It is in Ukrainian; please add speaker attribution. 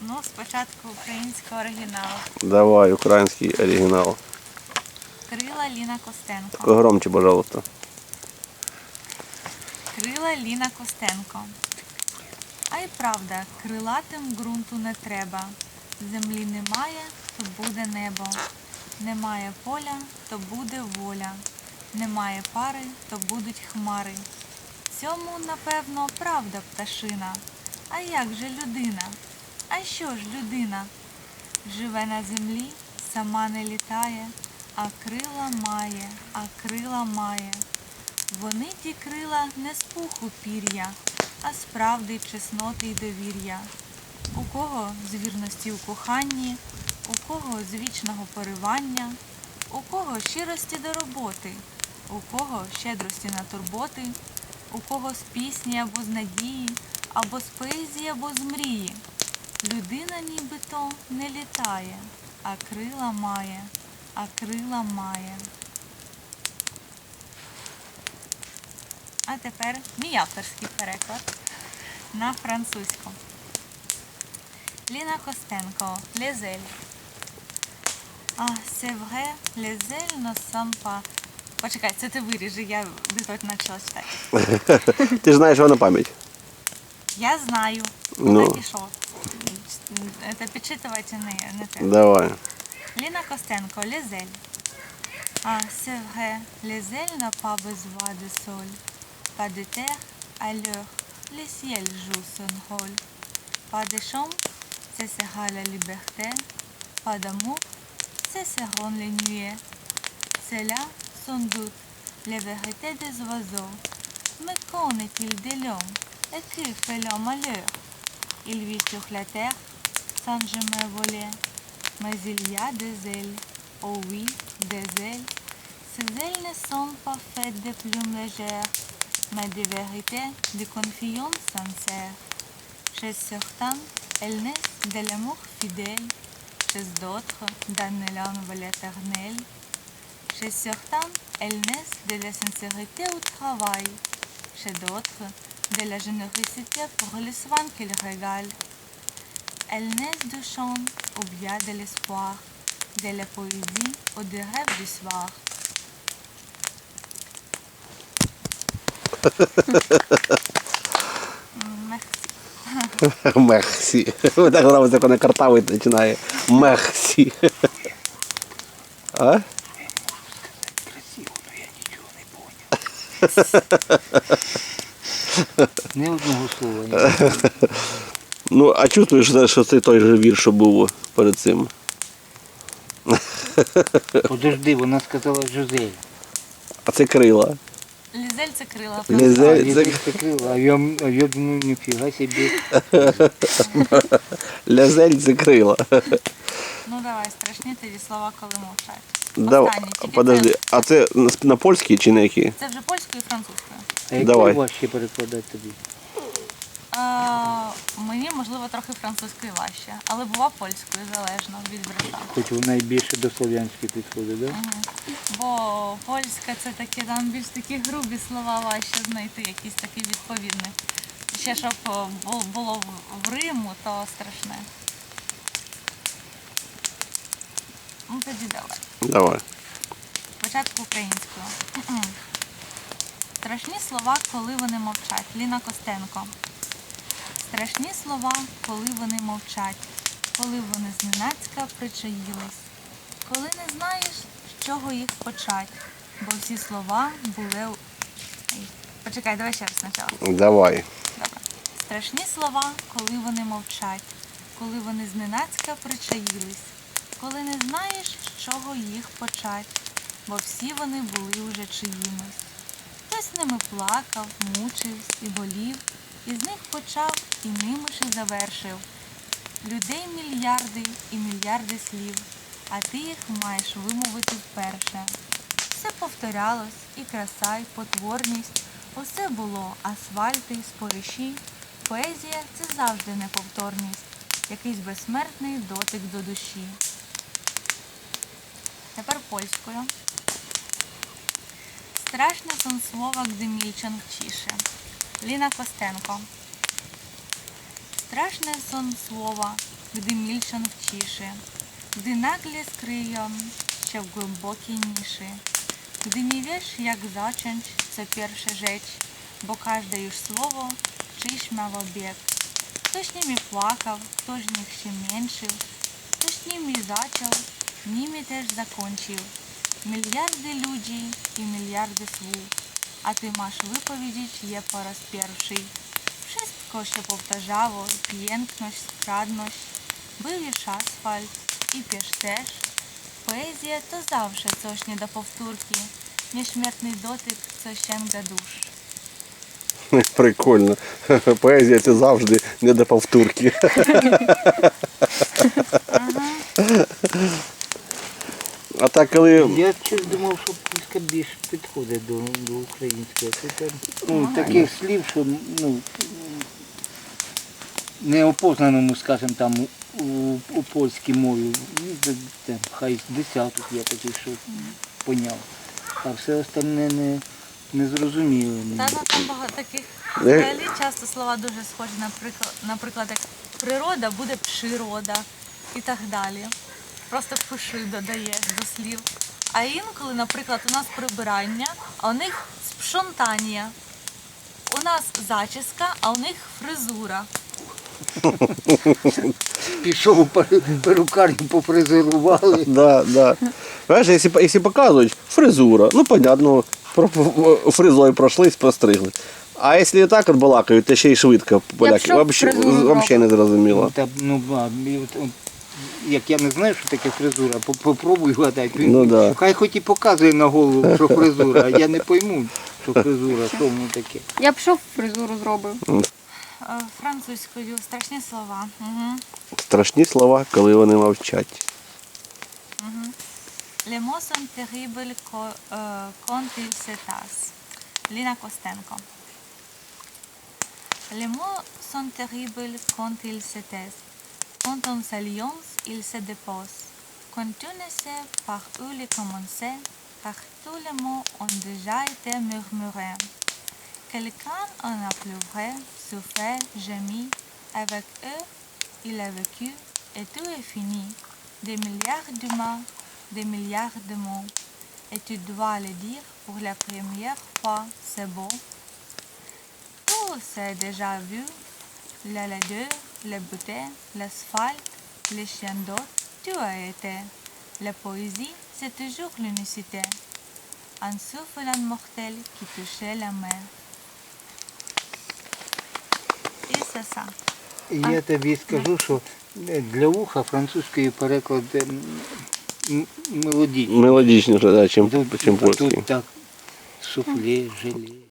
Speaker 1: Ну, спочатку українського оригіналу.
Speaker 2: Давай, український оригінал.
Speaker 1: Крила Ліна Костенко.
Speaker 2: Погромче, пожалуйста.
Speaker 1: Крила Ліна Костенко. А й правда, крилатим ґрунту не треба. Землі немає, то буде небо. Немає поля, то буде воля. Немає пари, то будуть хмари. Цьому, напевно, правда пташина. А як же людина? А що ж людина? Живе на землі, сама не літає, а крила має, а крила має. Вони ті крила не з пуху пір'я, а з правди, чесноти й довір'я. У кого з вірності у коханні, у кого з вічного поривання, у кого щирості до роботи, у кого щедрості на турботи, у кого з пісні або з надії, або з поезії, або з мрії. Людина нібито не літає, а крила має, а крила має. А тепер мій авторський переклад на французьку. Ліна Костенко, Лезель. А, c'est vrai, les ailes ne sont pas... Почекай, це ти виріжи, я безотно почала читати.
Speaker 2: Ти ж знаєш його на пам'ять.
Speaker 1: Я знаю.
Speaker 2: Ну.
Speaker 1: Так і що? Це підчитувати не, не треба.
Speaker 2: Давай.
Speaker 1: Ailes. Ah, c'est vrai, les ailes n'ont pas besoin de sol, pas de terre, alors le ciel joue son rôle. Pas de chambre, ce sera la liberté, pas d'amour, ce seront les nuées. C'est là, sans doute, les vérités des oiseaux. Mais qu'en est-il de l'homme Et que fait l'homme à l'heure Il vit sur la terre sans jamais voler. Mais il y a des ailes, oh oui, des ailes. Ces ailes ne sont pas faites de plumes légères, mais de vérité, de confiance sincère. Chez certains, elles naissent de l'amour fidèle, chez d'autres, d'un élan l'éternel. Chez certains, elles naissent de la sincérité au travail, chez d'autres, de la générosité pour les soins qu'elles régalent. Elles naissent du chant ou bien de l'espoir, de la poésie ou des rêves du soir.
Speaker 2: Мехсі. Ви так подобається, як вона картавить починає. Мехсі. А?
Speaker 3: Красиво, но я ничего не понял. Ни одного слова не
Speaker 2: Ну, а чувствуєш, що- це той же вірш, що був перед цим?
Speaker 3: Подожди, вона сказала Жозель.
Speaker 2: А це крила.
Speaker 1: Лізель це крила.
Speaker 2: Лізель,
Speaker 3: а,
Speaker 2: це,
Speaker 3: Лізель а я, а я думаю, ніфіга собі.
Speaker 2: лязель це крила.
Speaker 1: Ну давай, страшні тобі слова, коли мовчать.
Speaker 2: Подожди,
Speaker 1: це-
Speaker 2: а це на, на польській чи на якій?
Speaker 1: Це вже польською і французькою.
Speaker 3: А яку
Speaker 2: Давай.
Speaker 3: важче перекладати тобі?
Speaker 1: Мені, можливо, трохи французькою важче, але бува польською, залежно від вірша.
Speaker 3: Хоч вона і більше до слов'янської підходить, так? Да?
Speaker 1: Мгм. Бо польська це такі там більш такі грубі слова важче знайти, якісь такі відповідні. Ще щоб було в- в Риму, то страшне. Ну тоді давай.
Speaker 2: Давай.
Speaker 1: Спочатку українською. Страшні слова, коли вони мовчать. Ліна Костенко. Страшні слова, коли вони мовчать, коли вони зненацька причаїлись, коли не знаєш, з чого їх почать, бо всі слова були. Почекай, давай ще раз спочатку.
Speaker 2: Давай.
Speaker 1: Добре. Страшні слова, коли вони мовчать, коли вони зненацька причаїлись, коли не знаєш, з чого їх почать, бо всі вони були уже чиїмось. Хтось ними плакав, мучився і болів, і з них почав, і ними і завершив. Людей мільярди і мільярди слів, а ти їх маєш вимовити вперше. Все повторялось, і краса, і потворність. Усе було асфальти, спориші. Поезія це завжди неповторність, якийсь безсмертний дотик до душі. Тепер польською. Страшне сон слова, milczą w Ліна Костенко. Страшне сон слова, гди мільшан в чіші, Гди наглі скриєм ще в глибокій ніші, Гди не віш, як зачинч, це перше жеч, Бо кожне ж слово чийсь мав об'єк. Хтось ними плакав, хтось них ще меншив, Хтось ними зачав, ними теж закончив. Мільярди людей і мільярди слів. miliardy słów, a ty masz wypowiedzieć je po raz pierwszy. Wszystko się powtarzało, piękność, skradność, był już asfalt i piesz też. Poezja to zawsze coś nie do powtórki, nieśmiertny dotyk, co sięga dusz.
Speaker 2: Прикольно. Поезія це завжди не до повторки. А так, коли
Speaker 3: Я щось думав, що польська більш підходить до, до української. Це там, ну, таких слів, що ну, неопознаному, скажімо, там у, у польській мові, ну, де- там, хай десяток є таких, що поняв. А все остальне не, не зрозуміло. мені.
Speaker 1: Та ну там багато таких
Speaker 2: Е.
Speaker 1: взагалі часто слова дуже схожі, наприклад, наприклад, як природа буде природа і так далі. Просто пиши додаєш до слів. А інколи, наприклад, у нас прибирання, а у них спшонтання. У нас зачіска, а у них фризура.
Speaker 3: Пішов у перу- перукарню, пофрезерували.
Speaker 2: Да, да. Знаєш, якщо, якщо показують фризура, ну понятно, про- фризою пройшлись, постригли. А якщо так от балакають, то ще й швидко поляки. Вообще,
Speaker 4: фризуру
Speaker 2: вообще не зрозуміло.
Speaker 3: Та, ну, а, і от, от, як я не знаю, що таке фризура, по- попробуй гадати. Він,
Speaker 2: Ну да.
Speaker 3: Хай хоч і показує на голову, що фризура, а я не пойму, що фризура, що воно таке.
Speaker 4: Я б що фризуру зробив?
Speaker 1: Е, Французькою страшні слова. Угу.
Speaker 2: Страшні слова, коли вони мовчать.
Speaker 1: Les mots sont terribles co- quand ils se tassent. Lina Kostenko. Les mots sont terribles quand ils se taisent. Quand on s'alliance, ils se déposent. Quand tu ne sais par où les commencer, car tous les mots ont déjà été murmurés. Quelqu'un en a pleuré, souffert, gémi. Avec eux, il a vécu et tout est fini. Des milliards d'humains, des milliards de mots. Et tu dois le dire pour la première fois, c'est beau. Tout s'est déjà vu. La laideur, la beauté, l'asphalte, les chiens d'eau, tout a été. La poésie, c'est toujours l'unicité. Un souffle mortel qui touchait la mer. Et c'est ça.
Speaker 3: І я тобі скажу, що е, для вуха французької переклад е, м, м- мелодійний.
Speaker 2: Да, чим, чим
Speaker 3: а
Speaker 2: польський.
Speaker 3: тут так суфле, желе.